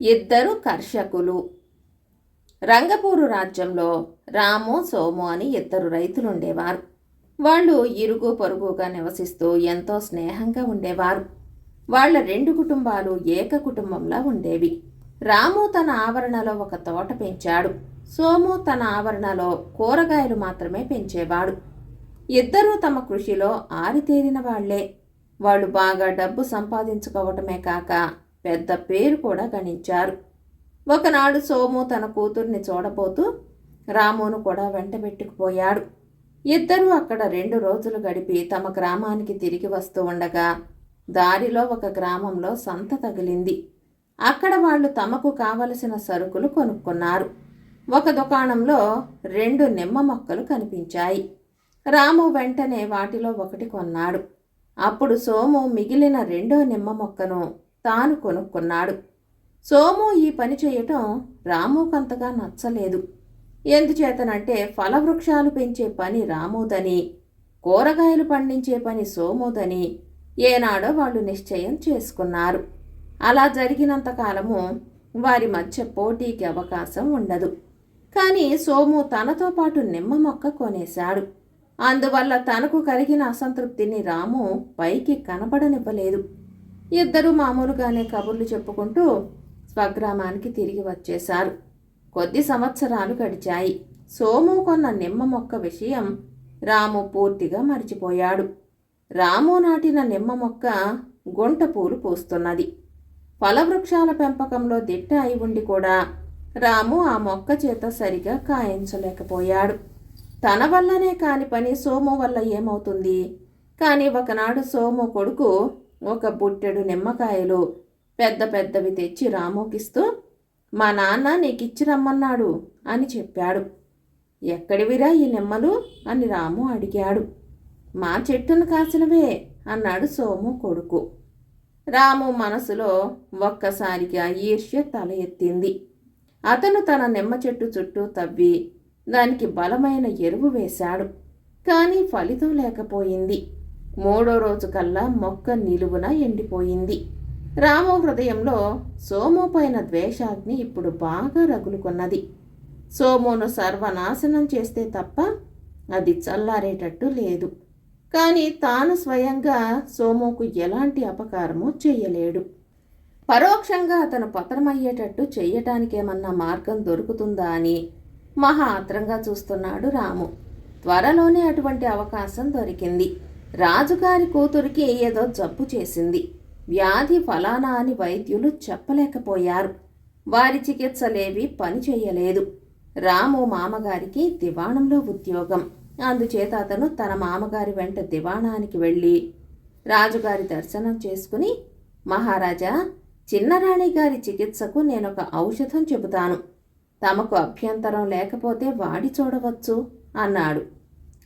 ఇద్దరు కర్షకులు. రంగపూరు రాజ్యంలో రాము సోము అని ఇద్దరు రైతులు ఉండేవారు వాళ్ళు ఇరుగు పొరుగుగా నివసిస్తూ ఎంతో స్నేహంగా ఉండేవారు. వాళ్ళ రెండు కుటుంబాలు ఏక కుటుంబంలా ఉండేవి. రాము తన ఆవరణలో ఒక తోట పెంచాడు. సోము తన ఆవరణలో కూరగాయలు మాత్రమే పెంచేవాడు. ఇద్దరూ తమ కృషిలో ఆరితేరిన వాళ్ళే. వాళ్ళు బాగా డబ్బు సంపాదించుకోవటమే కాక పెద్ద పేరు కూడా గణించారు. ఒకనాడు సోము తన కూతుర్ని చూడబోతూ రామును కూడా వెంటబెట్టుకుపోయాడు ఇద్దరూ అక్కడ రెండు రోజులు గడిపి తమ గ్రామానికి తిరిగి వస్తూ ఉండగా దారిలో ఒక గ్రామంలో సంత తగిలింది. అక్కడ వాళ్ళు తమకు కావలసిన సరుకులు కొనుక్కున్నారు. ఒక దుకాణంలో రెండు నిమ్మ మొక్కలు కనిపించాయి. రాము వెంటనే వాటిలో ఒకటి కొన్నాడు. అప్పుడు సోము మిగిలిన రెండో నిమ్మ మొక్కను తాను కొనుక్కున్నాడు. సోము ఈ పని చేయటం రాముకంతగా నచ్చలేదు. ఎందుచేతనంటే ఫలవృక్షాలు పెంచే పని రాముదని కూరగాయలు పండించే పని సోముదని ఏనాడో వాళ్ళు నిశ్చయం చేసుకున్నారు. అలా జరిగినంత కాలము వారి మధ్య పోటీకి అవకాశం ఉండదు. కానీ సోము తనతో పాటు నిమ్మ మొక్క కొనేశాడు. అందువల్ల తనకు కలిగిన అసంతృప్తిని రాము పైకి కనబడనివ్వలేదు. ఇద్దరు మామూలుగానే కబుర్లు చెప్పుకుంటూ స్వగ్రామానికి తిరిగి వచ్చేశారు. కొద్ది సంవత్సరాలు గడిచాయి. సోము కొన్న నిమ్మ మొక్క విషయం రాము పూర్తిగా మర్చిపోయాడు. రాము నాటిన నిమ్మ మొక్క గుంట పూలు పూస్తున్నది. ఫలవృక్షాల పెంపకంలో దిట్ట అయి ఉండి కూడా రాము ఆ మొక్క చేత సరిగా కాయించలేకపోయాడు. తన వల్లనే కాని పని సోము వల్ల ఏమవుతుంది? కానీ ఒకనాడు సోము కొడుకు ఒక బుట్టెడు నిమ్మకాయలు పెద్ద పెద్దవి తెచ్చి రాముకిస్తూ మా నాన్న నీకిచ్చి రమ్మన్నాడు అని చెప్పాడు. ఎక్కడివిరా ఈ నిమ్మలు? అని రాము అడిగాడు. మా చెట్టును కాసినవే అన్నాడు సోము కొడుకు. రాము మనసులో ఒక్కసారిగా ఈర్ష్య తల ఎత్తింది. అతను తన నిమ్మ చెట్టు చుట్టూ తవ్వి దానికి బలమైన ఎరువు వేశాడు. కానీ ఫలితం లేకపోయింది. మూడో రోజు కల్లా మొక్క నిలువున ఎండిపోయింది. రాము హృదయంలో సోము పైన ద్వేషాగ్ని ఇప్పుడు బాగా రగులుకున్నది. సోమును సర్వనాశనం చేస్తే తప్ప అది చల్లారేటట్టు లేదు. కానీ తాను స్వయంగా సోముకు ఎలాంటి అపకారము చేయలేడు. పరోక్షంగా అతను పతనమయ్యేటట్టు చెయ్యటానికేమన్నా మార్గం దొరుకుతుందా అని మహా ఆత్రంగా చూస్తున్నాడు రాము. త్వరలోనే అటువంటి అవకాశం దొరికింది. రాజుగారి కూతురికి ఏదో జబ్బు చేసింది. వ్యాధి ఫలానా అని వైద్యులు చెప్పలేకపోయారు. వారి చికిత్సలేవి పని చేయలేదు. రాము మామగారికి దివాణంలో ఉద్యోగం. అందుచేత అతను తన మామగారి వెంట దివాణానికి వెళ్ళి రాజుగారి దర్శనం చేసుకుని మహారాజా చిన్నరాణి గారి చికిత్సకు నేనొక ఔషధం చెబుతాను. తమకు అభ్యంతరం లేకపోతే వాడి చూడవచ్చు అన్నాడు.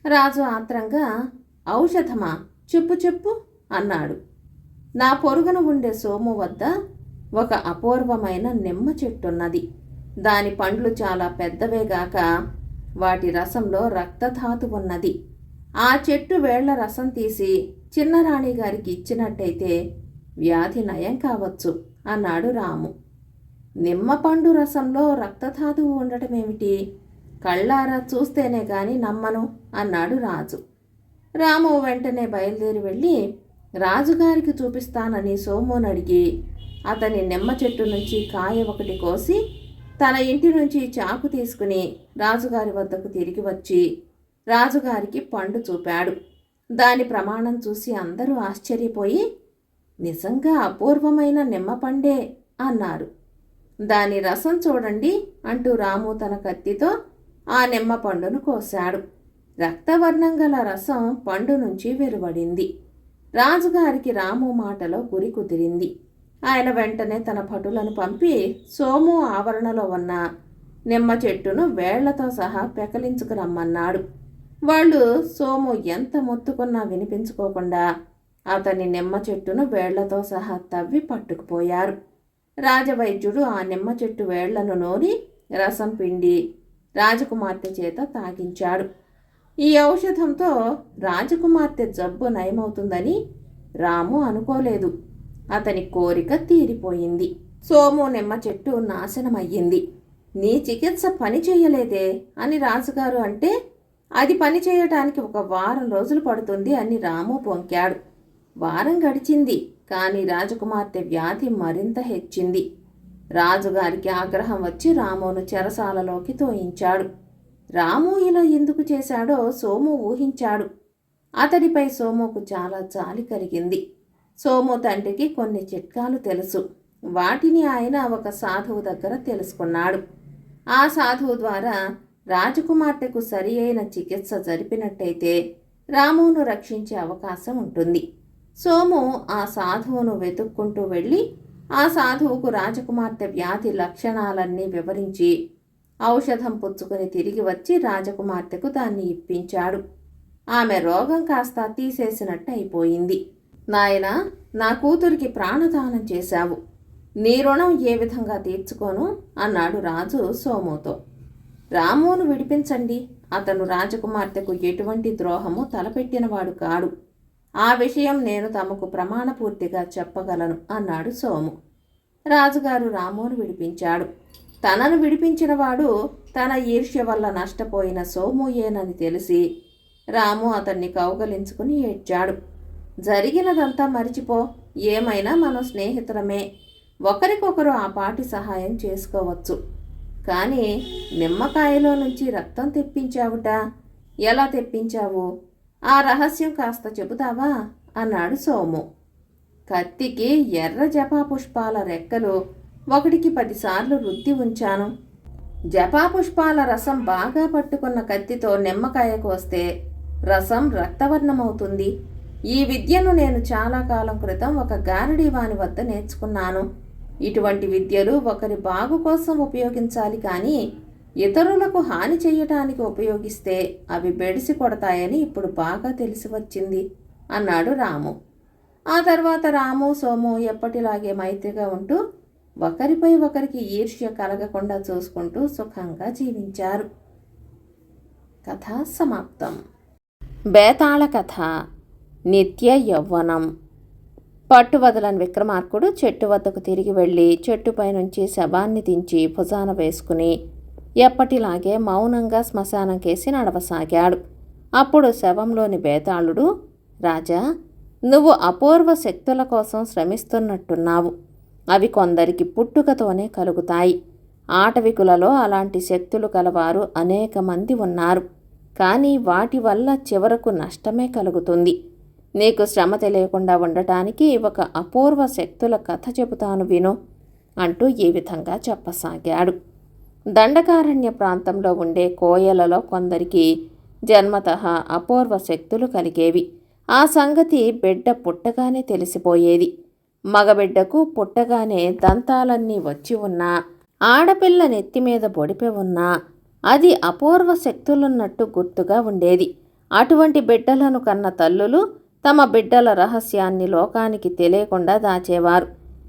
రాజు ఆత్రంగా ఔషధమా? చెప్పు చెప్పు అన్నాడు. నా పొరుగున ఉండే సోము వద్ద ఒక అపూర్వమైన నిమ్మ చెట్టున్నది. దాని పండ్లు చాలా పెద్దవేగాక వాటి రసంలో రక్తధాతు ఉన్నది. ఆ చెట్టు వేళ్ళ రసం తీసి చిన్నరాణి గారికి ఇచ్చినట్టయితే వ్యాధి నయం కావచ్చు అన్నాడు రాము. నిమ్మపండు రసంలో రక్తధాతువు ఉండటమేమిటి? కళ్ళారా చూస్తేనే గాని నమ్మను అన్నాడు రాజు. రాము వెంటనే బయలుదేరి వెళ్ళి రాజుగారికి చూపిస్తానని సోముని అడిగి అతని నిమ్మ చెట్టు నుంచి కాయ ఒకటి కోసి తన ఇంటి నుంచి చాకు తీసుకుని రాజుగారి వద్దకు తిరిగి వచ్చి రాజుగారికి పండు చూపాడు. దాని ప్రమాణం చూసి అందరూ ఆశ్చర్యపోయి నిజంగా అపూర్వమైన నిమ్మ పండే అన్నారు. దాని రసం చూడండి అంటూ రాము తన కత్తితో ఆ నిమ్మ పండును కోశాడు. రక్తవర్ణం గల రసం పండు నుంచి వెలువడింది. రాజుగారికి రాము మాటలో గురి కుదిరింది. ఆయన వెంటనే తన భటులను పంపి సోము ఆవరణలో ఉన్న నిమ్మ చెట్టును వేళ్ళతో సహా పెకలించుకురమ్మన్నాడు. వాళ్ళు సోము ఎంత మొత్తుకున్నా వినిపించుకోకుండా అతని నిమ్మ చెట్టును వేళ్ళతో సహా తవ్వి పట్టుకుపోయారు. రాజవైద్యుడు ఆ నిమ్మ చెట్టు వేళ్ళను నోరి రసం పిండి రాజకుమార్తె చేత తాగించాడు. ఈ ఔషధంతో రాజకుమార్తె జబ్బు నయమవుతుందని రాము అనుకోలేదు. అతని కోరిక తీరిపోయింది. సోము నిమ్మ చెట్టు నాశనమయ్యింది. నీ చికిత్స పని చేయలేదే అని రాజుగారు అంటే అది పని చేయటానికి ఒక వారం రోజులు పడుతుంది అని రాము పొంకాడు. వారం గడిచింది కానీ రాజకుమార్తె వ్యాధి మరింత హెచ్చింది. రాజుగారికి ఆగ్రహం వచ్చి రామును చెరసాలలోకి తోయించాడు. రాము ఇలా ఎందుకు చేశాడో సోము ఊహించాడు. అతడిపై సోముకు చాలా జాలి కలిగింది. సోము తండ్రికి కొన్ని చిట్కాలు తెలుసు. వాటిని ఆయన ఒక సాధువు దగ్గర తెలుసుకున్నాడు. ఆ సాధువు ద్వారా రాజకుమార్తెకు సరి అయిన చికిత్స జరిపినట్టయితే రామును రక్షించే అవకాశం ఉంటుంది. సోము ఆ సాధువును వెతుక్కుంటూ వెళ్ళి ఆ సాధువుకు రాజకుమార్తె వ్యాధి లక్షణాలన్నీ వివరించి ఔషధం పుచ్చుకుని తిరిగి వచ్చి రాజకుమార్తెకు దాన్ని ఇప్పించాడు. ఆమె రోగం కాస్త తీసేసినట్టు అయిపోయింది నాయనా నా కూతురికి ప్రాణదానం చేశావు. నీ రుణం ఏ విధంగా తీర్చుకోను? అన్నాడు రాజు సోముతో. రామును విడిపించండి. అతను రాజకుమార్తెకు ఎటువంటి ద్రోహము తలపెట్టినవాడు కాడు. ఆ విషయం నేను తమకు ప్రమాణపూర్తిగా చెప్పగలను అన్నాడు సోము. రాజుగారు రామును విడిపించాడు. తనను విడిపించినవాడు తన ఈర్ష్య వల్ల నష్టపోయిన సోముయేనని తెలిసి రాము అతన్ని కౌగలించుకుని ఏడ్చాడు. జరిగినదంతా మరిచిపో ఏమైనా మనం స్నేహితులమే ఒకరికొకరు ఆ పాటి సహాయం చేసుకోవచ్చు. కానీ నిమ్మకాయలో నుంచి రక్తం తెప్పించావుట. ఎలా తెప్పించావు? ఆ రహస్యం కాస్త చెబుతావా? అన్నాడు సోము. కత్తికి ఎర్ర జపా పుష్పాల రెక్కలు ఒకటికి పదిసార్లు రుద్ది ఉంచాను. జపాపుష్పాల రసం బాగా పట్టుకున్న కత్తితో నిమ్మకాయకు వస్తే రసం రక్తవర్ణమవుతుంది. ఈ విద్యను నేను చాలా కాలం క్రితం ఒక గారడీ వాని వద్ద నేర్చుకున్నాను. ఇటువంటి విద్యలు ఒకరి బాగు కోసం ఉపయోగించాలి కానీ ఇతరులకు హాని చేయటానికి ఉపయోగిస్తే అవి బెడిసి కొడతాయని ఇప్పుడు బాగా తెలిసి వచ్చింది అన్నాడు రాము. ఆ తర్వాత రాము సోము ఎప్పటిలాగే మైత్రిగా ఉంటూ ఒకరిపై ఒకరికి ఈర్ష్య కలగకుండా చూసుకుంటూ సుఖంగా జీవించారు. కథ సమాప్తం. బేతాళ కథ నిత్య యౌవనం పట్టు వదలని విక్రమార్కుడు చెట్టు వద్దకు తిరిగి వెళ్ళి చెట్టుపై నుంచి శవాన్ని దించి భుజాన వేసుకుని ఎప్పటిలాగే మౌనంగా శ్మశానం కేసి నడవసాగాడు. అప్పుడు శవంలోని బేతాళుడు రాజా నువ్వు అపూర్వ శక్తుల కోసం శ్రమిస్తున్నట్టున్నావు. అవి కొందరికి పుట్టుకతోనే కలుగుతాయి. ఆటవికులలో అలాంటి శక్తులు కలవారు అనేక మంది ఉన్నారు. కానీ వాటి వల్ల చివరకు నష్టమే కలుగుతుంది. నీకు శ్రమ తెలియకుండా ఉండటానికి ఒక అపూర్వ శక్తుల కథ చెబుతాను విను అంటూ ఈ విధంగా చెప్పసాగాడు. దండకారణ్య ప్రాంతంలో ఉండే కోయలలో కొందరికి జన్మత అపూర్వ శక్తులు కలిగేవి. ఆ సంగతి బిడ్డ పుట్టగానే తెలిసిపోయేది. మగబిడ్డకు పుట్టగానే దంతాలన్నీ వచ్చి ఉన్నా ఆడపిల్ల నెత్తి మీద బొడిపె ఉన్నా అది అపూర్వ శక్తులున్నట్టు గుర్తుగా ఉండేది. అటువంటి బిడ్డలను కన్న తల్లులు తమ బిడ్డల రహస్యాన్ని లోకానికి తెలియకుండా దాచేవారు.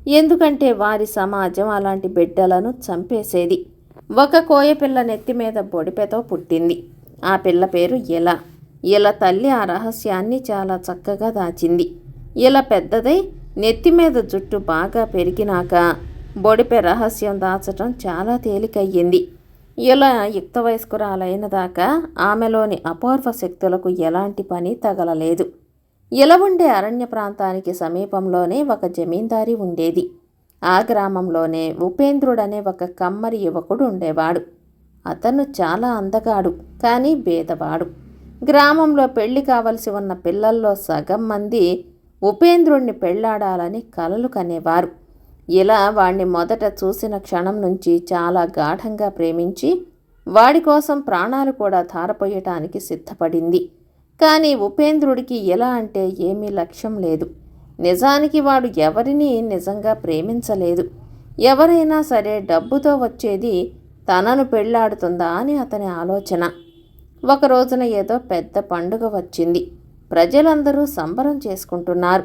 ఎందుకంటే వారి సమాజం అలాంటి బిడ్డలను చంపేసేది. ఒక కోయ పిల్ల నెత్తి మీద బొడిపెతో పుట్టింది. ఆ పిల్ల పేరు ఇల. ఇల తల్లి ఆ రహస్యాన్ని చాలా చక్కగా దాచింది. ఇల పెద్దదై నెత్తి మీద జుట్టు బాగా పెరిగినాక బొడిపై రహస్యం దాచటం చాలా తేలికయ్యింది. ఇలా యుక్త వయస్కురాలైన దాకా ఆమెలోని అపూర్వ శక్తులకు ఎలాంటి పని తగలలేదు. ఇలా ఉండే అరణ్య ప్రాంతానికి సమీపంలోనే ఒక జమీందారి ఉండేది. ఆ గ్రామంలోనే ఉపేంద్రుడనే ఒక కమ్మరి యువకుడు ఉండేవాడు. అతను చాలా అందగాడు కానీ బేదవాడు గ్రామంలో పెళ్ళి కావలసి ఉన్న పిల్లల్లో సగం మంది ఉపేంద్రుణ్ణి పెళ్ళాడాలని కలలు కనేవారు. ఇలా వాణ్ణి మొదట చూసిన క్షణం నుంచి చాలా గాఢంగా ప్రేమించి వాడి కోసం ప్రాణాలు కూడా ధారపోయటానికి సిద్ధపడింది. కానీ ఉపేంద్రుడికి ఎలా అంటే ఏమీ లక్ష్యం లేదు. నిజానికి వాడు ఎవరిని నిజంగా ప్రేమించలేదు. ఎవరైనా సరే డబ్బుతో వచ్చేది తనను పెళ్ళాడుతుందా అని అతని ఆలోచన. ఒక రోజున ఏదో పెద్ద పండుగ వచ్చింది. ప్రజలందరూ సంబరం చేసుకుంటున్నారు.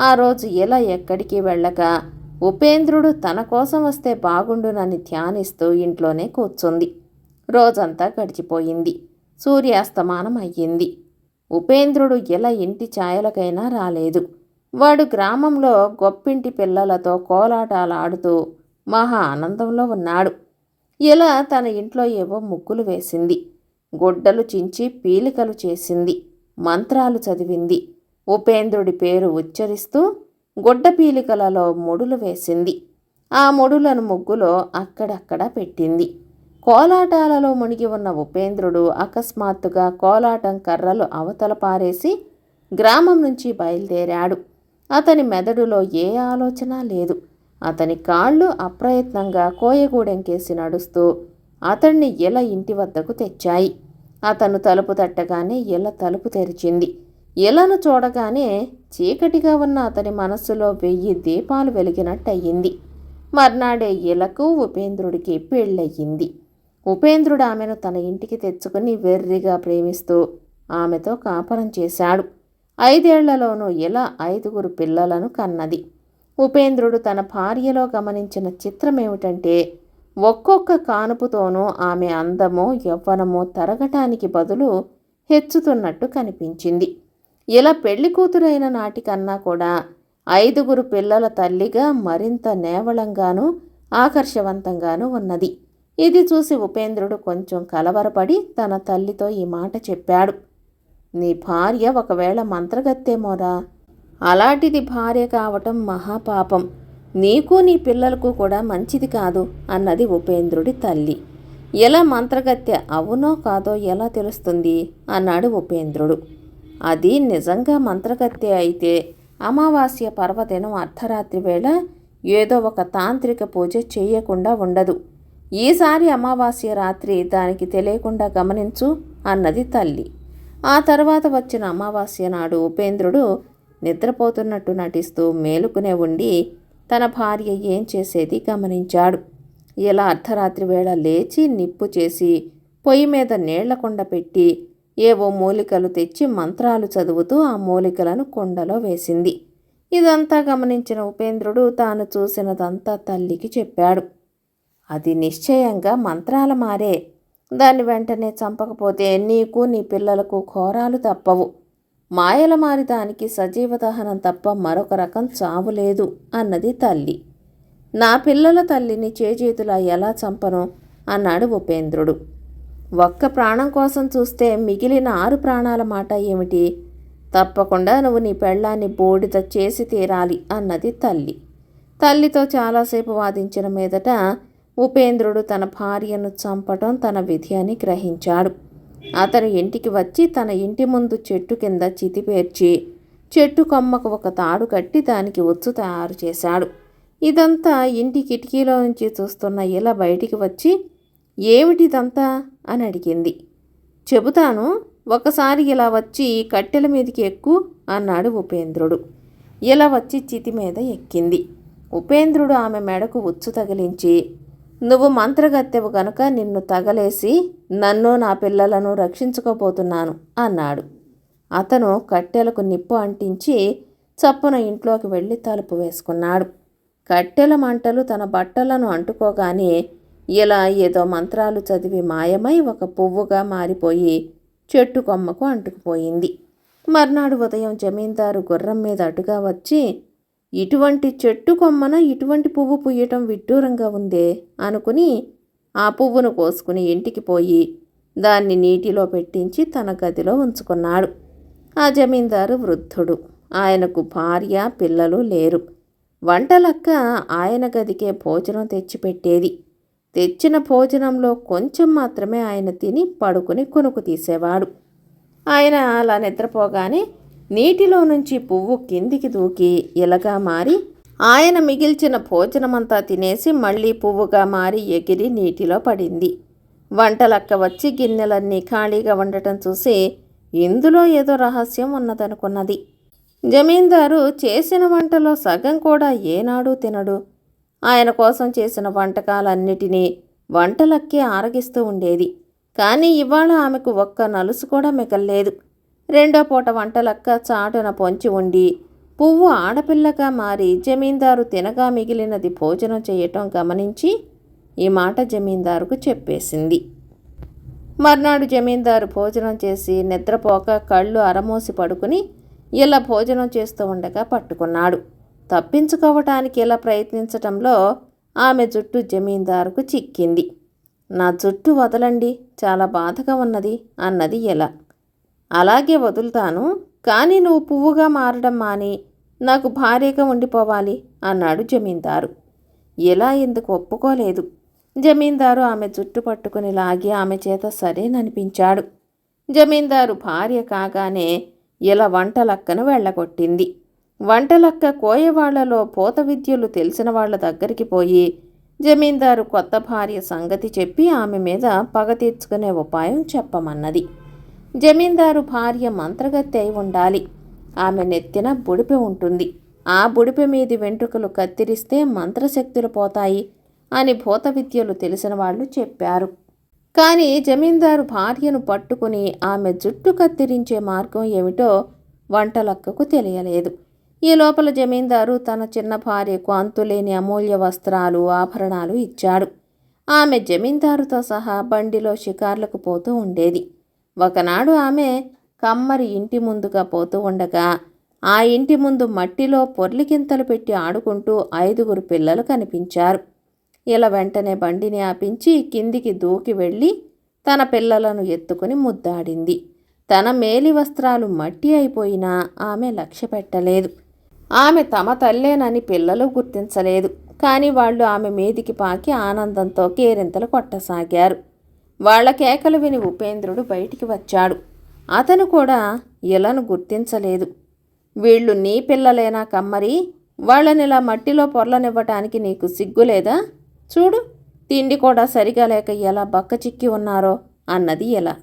ఆ రోజు ఇలా ఎక్కడికి వెళ్ళక ఉపేంద్రుడు తన కోసం వస్తే బాగుండునని ధ్యానిస్తూ ఇంట్లోనే కూర్చుంది. రోజంతా గడిచిపోయింది. సూర్యాస్తమానం అయ్యింది. ఉపేంద్రుడు ఎలా ఇంటి ఛాయలకైనా రాలేదు. వాడు గ్రామంలో గొప్పింటి పిల్లలతో కోలాటాలాడుతూ మహా ఆనందంలో ఉన్నాడు. ఇలా తన ఇంట్లో ఏవో ముగ్గులు వేసింది. గుడ్డలు చించి పీలికలు చేసింది. మంత్రాలు చదివింది. ఉపేంద్రుడి పేరు ఉచ్చరిస్తూ గుడ్డ పీలికలలో ముడులు వేసింది. ఆ ముడులను ముగ్గులో అక్కడక్కడ పెట్టింది. కోలాటాలలో మునిగి ఉన్న ఉపేంద్రుడు అకస్మాత్తుగా కోలాటం కర్రలు అవతల పారేసి గ్రామం నుంచి బయలుదేరాడు. అతని మెదడులో ఏ ఆలోచన లేదు. అతని కాళ్ళు అప్రయత్నంగా కోయగూడెంకేసి నడుస్తూ అతన్ని ఇలా ఇంటి వద్దకు తెచ్చాయి. అతను తలుపు తట్టగానే ఇల తలుపు తెరిచింది. ఇలను చూడగానే చీకటిగా ఉన్న అతని మనస్సులో వెయ్యి దీపాలు వెలిగినట్టయింది. మర్నాడే ఇలకు ఉపేంద్రుడికి పెళ్ళయ్యింది ఉపేంద్రుడు ఆమెను తన ఇంటికి తెచ్చుకుని వెర్రిగా ప్రేమిస్తూ ఆమెతో కాపరం చేశాడు. ఐదేళ్ళలోనూ ఇలా ఐదుగురు పిల్లలను కన్నది. ఉపేంద్రుడు తన భార్యలో గమనించిన చిత్రమేమిటంటే ఒక్కొక్క కానుపుతోనూ ఆమె అందమో యవ్వనమో తరగటానికి బదులు హెచ్చుతున్నట్టు కనిపించింది. ఇలా పెళ్ళి కూతురైన నాటికన్నా కూడా ఐదుగురు పిల్లల తల్లిగా మరింత నేవళంగానూ ఆకర్షవంతంగానూ ఉన్నది. ఇది చూసి ఉపేంద్రుడు కొంచెం కలవరపడి తన తల్లితో ఈ మాట చెప్పాడు. నీ భార్య ఒకవేళ మంత్రగత్తేమోరా? అలాంటిది భార్య కావటం మహాపాపం. నీకు నీ పిల్లలకు కూడా మంచిది కాదు అన్నది ఉపేంద్రుడి తల్లి. ఎలా మంత్రగత్తె అవునో కాదో ఎలా తెలుస్తుంది? అన్నాడు ఉపేంద్రుడు. అది నిజంగా మంత్రగత్య అయితే అమావాస్య పర్వదినం అర్ధరాత్రి వేళ ఏదో ఒక తాంత్రిక పూజ చేయకుండా ఉండదు. ఈసారి అమావాస్య రాత్రి దానికి తెలియకుండా గమనించు అన్నది తల్లి. ఆ తర్వాత వచ్చిన అమావాస్య నాడు ఉపేంద్రుడు నిద్రపోతున్నట్టు నటిస్తూ మేలుకునే ఉండి తన భార్య ఏం చేసేది గమనించాడు. ఇలా అర్ధరాత్రి వేళ లేచి నిప్పు చేసి పొయ్యి మీద నీళ్ళ కొండ పెట్టి ఏవో మూలికలు తెచ్చి మంత్రాలు చదువుతూ ఆ మూలికలను కొండలో వేసింది. ఇదంతా గమనించిన ఉపేంద్రుడు తాను చూసినదంతా తల్లికి చెప్పాడు. అది నిశ్చయంగా మంత్రాల మారే. దాన్ని వెంటనే చంపకపోతే నీకు నీ పిల్లలకు ఘోరాలు తప్పవు. మాయల మారిదానికి సజీవ దహనం తప్ప మరొక రకం చావు లేదు అన్నది తల్లి. నా పిల్లల తల్లిని చేజేతులా ఎలా చంపను? అన్నాడు ఉపేంద్రుడు. ఒక్క ప్రాణం కోసం చూస్తే మిగిలిన ఆరు ప్రాణాల మాట ఏమిటి? తప్పకుండా నువ్వు నీ పెళ్ళాన్ని బోడిద చేసి తీరాలి అన్నది తల్లి. తల్లితో చాలాసేపు వాదించిన మీదట ఉపేంద్రుడు తన భార్యను చంపటం తన విధి అని గ్రహించాడు. అతని ఇంటికి వచ్చి తన ఇంటి ముందు చెట్టు కింద చితిపేర్చి చెట్టు కొమ్మకు ఒక తాడు కట్టి దానికి ఉచ్చు తయారు చేశాడు. ఇదంతా ఇంటి కిటికీలో నుంచి చూస్తున్న ఇలా బయటికి వచ్చి ఏమిటిదంతా? అని అడిగింది. చెబుతాను ఒకసారి ఇలా వచ్చి కట్టెల మీదకి ఎక్కు అన్నాడు ఉపేంద్రుడు. ఇలా వచ్చి చితి మీద ఎక్కింది. ఉపేంద్రుడు ఆమె మెడకు ఉచ్చు తగిలించి నువ్వు మంత్రగత్తెవు గనుక నిన్ను తగలేసి నన్ను నా పిల్లలను రక్షించుకోబోతున్నాను అన్నాడు. అతను కట్టెలకు నిప్పు అంటించి చప్పున ఇంట్లోకి వెళ్ళి తలుపు వేసుకున్నాడు. కట్టెల మంటలు తన బట్టలను అంటుకోగానే ఇలా ఏదో మంత్రాలు చదివి మాయమై ఒక పువ్వుగా మారిపోయి చెట్టు కొమ్మకు అంటుకుపోయింది. మర్నాడు ఉదయం జమీందారు గుర్రం మీద అటుగా వచ్చి ఇటువంటి చెట్టు కొమ్మన ఇటువంటి పువ్వు పుయ్యటం విడ్డూరంగా ఉందే అనుకుని ఆ పువ్వును కోసుకుని ఇంటికి పోయి దాన్ని నీటిలో పెట్టించి తన గదిలో ఉంచుకున్నాడు. ఆ జమీందారు వృద్ధుడు. ఆయనకు భార్య పిల్లలు లేరు. వంటలక్క ఆయన గదికే భోజనం తెచ్చిపెట్టేది. తెచ్చిన భోజనంలో కొంచెం మాత్రమే ఆయన తిని పడుకుని కొనుకు తీసేవాడు. ఆయన అలా నిద్రపోగానే నీటిలో నుంచి పువ్వు కిందికి దూకి ఇలగా మారి ఆయన మిగిల్చిన భోజనమంతా తినేసి మళ్ళీ పువ్వుగా మారి ఎగిరి నీటిలో పడింది. వంటలక్క వచ్చి గిన్నెలన్నీ ఖాళీగా ఉండటం చూసి ఇందులో ఏదో రహస్యం ఉన్నదనుకున్నది. జమీందారు చేసిన వంటలో సగం కూడా ఏనాడు తినడు. ఆయన కోసం చేసిన వంటకాలన్నిటినీ వంటలక్కే ఆరగిస్తూ ఉండేది. కానీ ఇవాళ ఆమెకు ఒక్క నలుసు కూడా మిగల్లేదు. రెండో పూట వంటలక్క చాటున పొంచి ఉండి పువ్వు ఆడపిల్లగా మారి జమీందారు తినగా మిగిలినది భోజనం చేయటం గమనించి ఈ మాట జమీందారుకు చెప్పేసింది. మర్నాడు జమీందారు భోజనం చేసి నిద్రపోక కళ్ళు అరమోసి పడుకుని ఇలా భోజనం చేస్తూ ఉండగా పట్టుకున్నాడు. తప్పించుకోవటానికి ఇలా ప్రయత్నించటంలో ఆమె జుట్టు జమీందారుకు చిక్కింది. నా జుట్టు వదలండి చాలా బాధగా ఉన్నది అన్నది ఎలా అలాగే వదులుతాను. కానీ నువ్వు పువ్వుగా మారడం మాని. నాకు భార్యగా ఉండిపోవాలి అన్నాడు జమీందారు. ఎలా ఎందుకు ఒప్పుకోలేదు? జమీందారు ఆమె జుట్టు పట్టుకుని లాగి ఆమె చేత సరేననిపించాడు. జమీందారు భార్య కాగానే ఇలా వంటలక్కను వెళ్ళగొట్టింది. వంటలక్క కోయవాళ్ళలో పోత విద్యలు తెలిసిన వాళ్ళ దగ్గరికి పోయి జమీందారు కొత్త భార్య సంగతి చెప్పి ఆమె మీద పగ తీర్చుకునే ఉపాయం చెప్పమన్నది. జమీందారు భార్య మంత్రగత్తె అయి ఉండాలి. ఆమె నెత్తిన బుడిపె ఉంటుంది. ఆ బుడిపె మీది వెంట్రుకలు కత్తిరిస్తే మంత్రశక్తులు పోతాయి అని భూత విద్యలు తెలిసిన వాళ్ళు చెప్పారు. కానీ జమీందారు భార్యను పట్టుకుని ఆమె జుట్టు కత్తిరించే మార్గం ఏమిటో వంటలక్కకు తెలియలేదు. ఈ లోపల జమీందారు తన చిన్న భార్యకు అంతులేని అమూల్య వస్త్రాలు ఆభరణాలు ఇచ్చాడు. ఆమె జమీందారుతో సహా బండిలో షికార్లకు పోతూ ఉండేది. ఒకనాడు ఆమె కమ్మరి ఇంటి ముందుగా పోతూ ఉండగా ఆ ఇంటి ముందు మట్టిలో పొర్లికింతలు పెట్టి ఆడుకుంటూ ఐదుగురు పిల్లలు కనిపించారు. ఇలా వెంటనే బండిని ఆపించి కిందికి దూకి వెళ్ళి తన పిల్లలను ఎత్తుకుని ముద్దాడింది. తన మేలి వస్త్రాలు మట్టి అయిపోయినా ఆమె లక్ష్య పెట్టలేదు. ఆమె తమ తల్లేనని పిల్లలు గుర్తించలేదు. కానీ వాళ్ళు ఆమె మీదికి పాకి ఆనందంతో కేరింతలు కొట్టసాగారు. వాళ్ళ కేకలు విని ఉపేంద్రుడు బయటికి వచ్చాడు. అతను కూడా ఇలను గుర్తించలేదు. వీళ్ళు నీ పిల్లలేనా కమ్మరి? వాళ్ళని ఇలా మట్టిలో పొర్లనివ్వటానికి నీకు సిగ్గులేదా చూడు తిండి కూడా సరిగా లేక ఎలా బక్క చిక్కి ఉన్నారో అన్నది ఎలా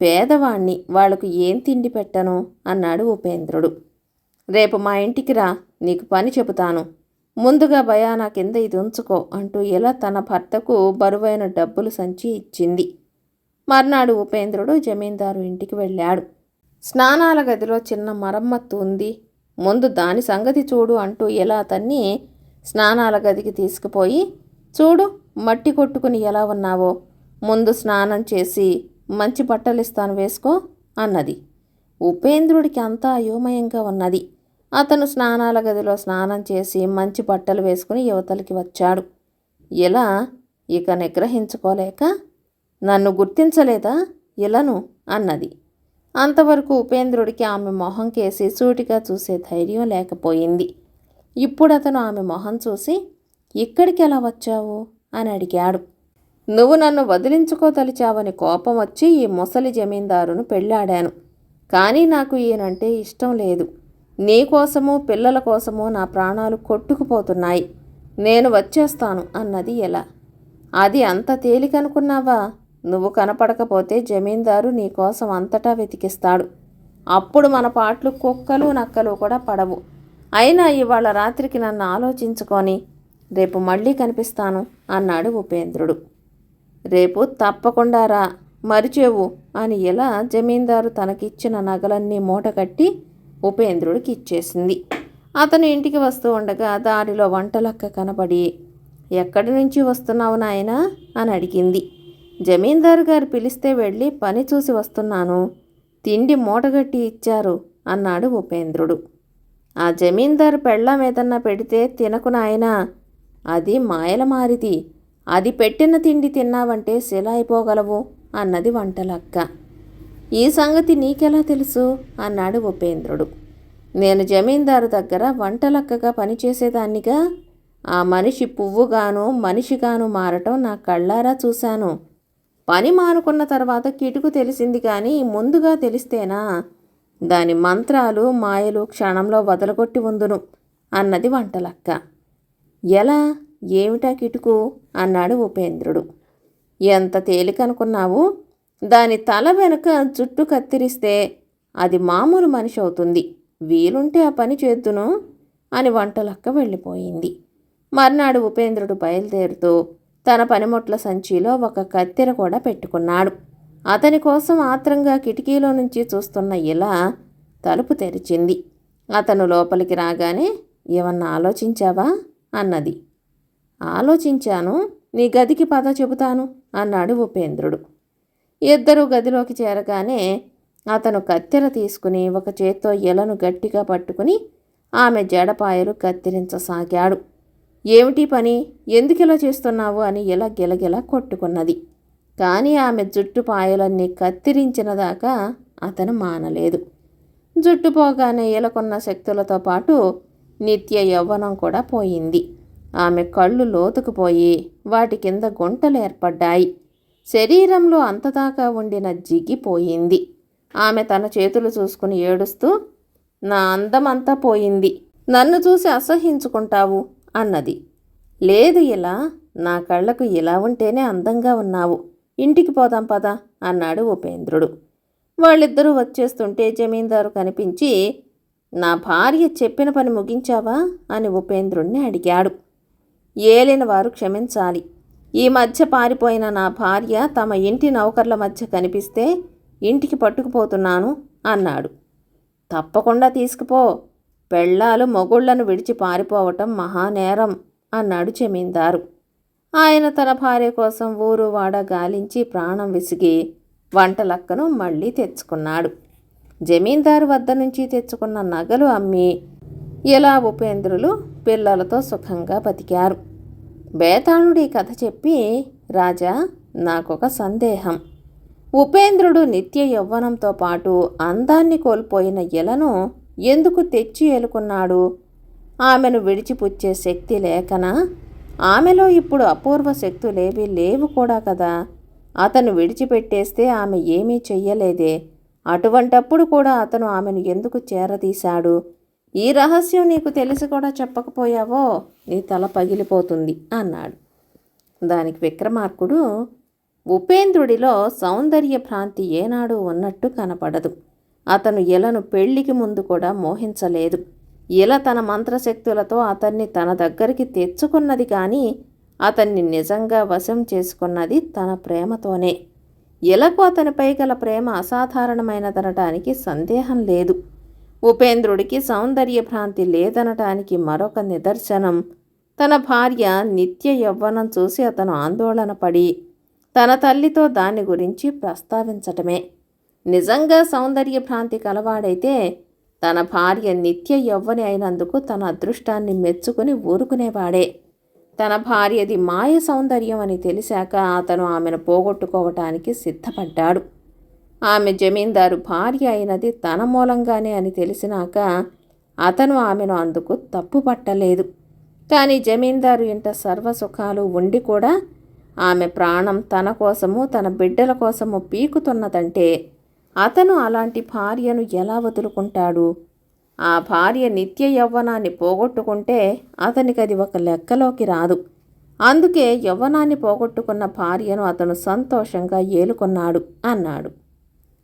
పేదవాణ్ణి వాళ్ళకు ఏం తిండి పెట్టను? అన్నాడు ఉపేంద్రుడు. రేపు మా ఇంటికి రా నీకు పని చెబుతాను. ముందుగా భయానా కింద ఇది ఉంచుకో అంటూ ఇలా తన భర్తకు బరువైన డబ్బులు సంచి ఇచ్చింది. మర్నాడు ఉపేంద్రుడు జమీందారు ఇంటికి వెళ్ళాడు. స్నానాల గదిలో చిన్న మరమ్మత్తు ఉంది. ముందు దాని సంగతి చూడు అంటూ ఇలా అతన్ని స్నానాల గదికి తీసుకుపోయి చూడు మట్టి కొట్టుకుని ఎలా ఉన్నావో? ముందు స్నానం చేసి మంచి బట్టలు ఇస్తాను వేసుకో అన్నది. ఉపేంద్రుడికి అంతా అయోమయంగా ఉన్నది. అతను స్నానాల గదిలో స్నానం చేసి మంచి బట్టలు వేసుకుని యువతలకి వచ్చాడు. ఇలా ఇక నిగ్రహించుకోలేక? నన్ను గుర్తించలేదా? ఇలను? అన్నది. అంతవరకు ఉపేంద్రుడికి ఆమె మొహం కేసి సూటిగా చూసే ధైర్యం లేకపోయింది. ఇప్పుడు అతను ఆమె మొహం చూసి ఇక్కడికి ఎలా వచ్చావు? అని అడిగాడు. నువ్వు నన్ను వదిలించుకోదలిచావని కోపం వచ్చి ఈ ముసలి జమీందారును పెళ్ళాడాను కానీ నాకు ఈయనంటే ఇష్టం లేదు. నీ కోసము పిల్లల కోసము నా ప్రాణాలు కొట్టుకుపోతున్నాయి. నేను వచ్చేస్తాను అన్నది ఎలా? అది అంత తేలికనుకున్నావా? నువ్వు కనపడకపోతే జమీందారు నీ కోసం అంతటా వెతికిస్తాడు. అప్పుడు మన పాటలు కుక్కలు నక్కలు కూడా పడవు. అయినా ఇవాళ రాత్రికి నన్ను ఆలోచించుకొని రేపు మళ్ళీ కనిపిస్తాను అన్నాడు ఉపేంద్రుడు. రేపు తప్పకుండా రా మరిచేవు అని ఎలా జమీందారు తనకిచ్చిన నగలన్నీ మూటకట్టి ఉపేంద్రుడికి ఇచ్చేసింది. అతను ఇంటికి వస్తూ ఉండగా దారిలో వంటలక్క కనబడి ఎక్కడి నుంచి వస్తున్నావు నాయనా? అని అడిగింది. జమీందారు గారు పిలిస్తే వెళ్ళి పని చూసి వస్తున్నాను. తిండి మూటగట్టి ఇచ్చారు అన్నాడు ఉపేంద్రుడు. ఆ జమీందారు పెళ్ళం ఏదన్నా పెడితే తినకు నాయనా. అది మాయల మారిది. అది పెట్టిన తిండి తిన్నావంటే శిల అయిపోగలవు అన్నది వంటలక్క. ఈ సంగతి నీకెలా తెలుసు? అన్నాడు ఉపేంద్రుడు. నేను జమీందారు దగ్గర వంటలక్కగా పనిచేసేదాన్నిగా? ఆ మనిషి పువ్వుగాను మనిషిగాను మారటం నా కళ్ళారా చూశాను. పని మానుకున్న తర్వాత కిటుకు తెలిసింది కానీ ముందుగా తెలిస్తేనా? దాని మంత్రాలు మాయలు క్షణంలో వదలగొట్టి ఉందును అన్నది వంటలక్క. ఎలా? ఏమిటా కిటుకు? అన్నాడు ఉపేంద్రుడు. ఎంత తేలికనుకున్నావు? దాని తల వెనుక జుట్టు కత్తిరిస్తే అది మామూలు మనిషి అవుతుంది. వీలుంటే ఆ పని చేద్దును అని వంటలక్క వెళ్ళిపోయింది. మర్నాడు ఉపేంద్రుడు బయలుదేరుతూ తన పనిముట్ల సంచిలో ఒక కత్తెర కూడా పెట్టుకున్నాడు. అతని కోసం ఆత్రంగా కిటికీలో నుంచి చూస్తున్న ఇలా తలుపు తెరిచింది. అతను లోపలికి రాగానే ఏమన్నా ఆలోచించావా? అన్నది. ఆలోచించాను. నీ గదికి పద చెబుతాను అన్నాడు ఉపేంద్రుడు. ఇద్దరు గదిలోకి చేరగానే అతను కత్తెర తీసుకుని ఒక చేత్తో ఎలను గట్టిగా పట్టుకుని ఆమె జడపాయలు కత్తిరించసాగాడు. ఏమిటి పని? ఎందుకిలా చేస్తున్నావు? అని ఇలా గిలగిల కొట్టుకున్నది. కానీ ఆమె జుట్టు పాయలన్నీ కత్తిరించిన దాకా అతను మానలేదు. జుట్టు పోగానే ఎలకొన్న శక్తులతో పాటు నిత్య యవ్వనం కూడా పోయింది. ఆమె కళ్ళు లోతుకుపోయి వాటి కింద గుంటలు ఏర్పడ్డాయి. శరీరంలో అంతదాకా ఉండిన జిగిపోయింది. ఆమె తన చేతులు చూసుకుని ఏడుస్తూ నా అందమంతా పోయింది. నన్ను చూసి అసహించుకుంటావు అన్నది. లేదు ఇలా. నా కళ్ళకు ఇలా ఉంటేనే అందంగా ఉన్నావు. ఇంటికి పోదాం పదా అన్నాడు ఉపేంద్రుడు. వాళ్ళిద్దరూ వచ్చేస్తుంటే జమీందారు కనిపించి నా భార్య చెప్పిన పని ముగించావా? అని ఉపేంద్రుణ్ణి అడిగాడు. ఏలిన వారు క్షమించాలి. ఈ మధ్య పారిపోయిన నా భార్య తమ ఇంటి నౌకర్ల మధ్య కనిపిస్తే ఇంటికి పట్టుకుపోతున్నాను అన్నాడు. తప్పకుండా తీసుకుపో. పెళ్ళాలు మొగుళ్ళను విడిచి పారిపోవటం మహానేరం అన్నాడు జమీందారు. ఆయన తన భార్య కోసం ఊరు వాడ గాలించి ప్రాణం విసిగి వంటలక్కను మళ్ళీ తెచ్చుకున్నాడు. జమీందారు వద్ద నుంచి తెచ్చుకున్న నగలు అమ్మి ఇలా ఉపేంద్రులు పిల్లలతో సుఖంగా బతికారు. బేతాళుడి కథ చెప్పి రాజా నాకొక సందేహం. ఉపేంద్రుడు నిత్య యవ్వనంతో పాటు అందాన్ని కోల్పోయిన ఎలను ఎందుకు తెచ్చి ఏలుకున్నాడు? ఆమెను విడిచిపుచ్చే శక్తి లేకనా? ఆమెలో ఇప్పుడు అపూర్వ శక్తులేవి లేవు కూడా కదా. అతను విడిచిపెట్టేస్తే ఆమె ఏమీ చెయ్యలేదే. అటువంటప్పుడు కూడా అతను ఆమెను ఎందుకు చేరదీశాడు? ఈ రహస్యం నీకు తెలిసి కూడా చెప్పకపోయావో? నీ తల పగిలిపోతుంది అన్నాడు. దానికి విక్రమార్కుడు ఉపేంద్రుడిలో సౌందర్య భ్రాంతి ఏనాడు ఉన్నట్టు కనపడదు. అతను ఇలను పెళ్ళికి ముందు కూడా మోహించలేదు. ఇల తన మంత్రశక్తులతో అతన్ని తన దగ్గరికి తెచ్చుకున్నది కానీ అతన్ని నిజంగా వశం చేసుకున్నది తన ప్రేమతోనే. ఇలకు అతనిపై గల ప్రేమ అసాధారణమైనదనటానికి సందేహం లేదు. ఉపేంద్రుడికి సౌందర్య భ్రాంతి లేదనటానికి మరొక నిదర్శనం. తన భార్య నిత్య యవ్వనం చూసి అతను ఆందోళన పడి తన తల్లితో దాని గురించి ప్రస్తావించటమే. నిజంగా సౌందర్య భ్రాంతి కలవాడైతే తన భార్య నిత్య యవ్వని అయినందుకు తన అదృష్టాన్ని మెచ్చుకుని ఊరుకునేవాడే. తన భార్యది మాయ సౌందర్యం అని తెలిసాక అతను ఆమెను పోగొట్టుకోవటానికి సిద్ధపడ్డాడు. ఆమె జమీందారు భార్య అయినది తన మూలంగానే అని తెలిసినాక అతను ఆమెను అందుకు తప్పు పట్టలేదు. కానీ జమీందారు ఇంట సర్వసుఖాలు ఉండి కూడా ఆమె ప్రాణం తన కోసము తన బిడ్డల కోసము పీకుతున్నదంటే అతను అలాంటి భార్యను ఎలా వదులుకుంటాడు? ఆ భార్య నిత్య యవ్వనాన్ని పోగొట్టుకుంటే అతనికి అది ఒక లెక్కలోకి రాదు. అందుకే యవ్వనాన్ని పోగొట్టుకున్న భార్యను అతను సంతోషంగా ఏలుకున్నాడు అన్నాడు.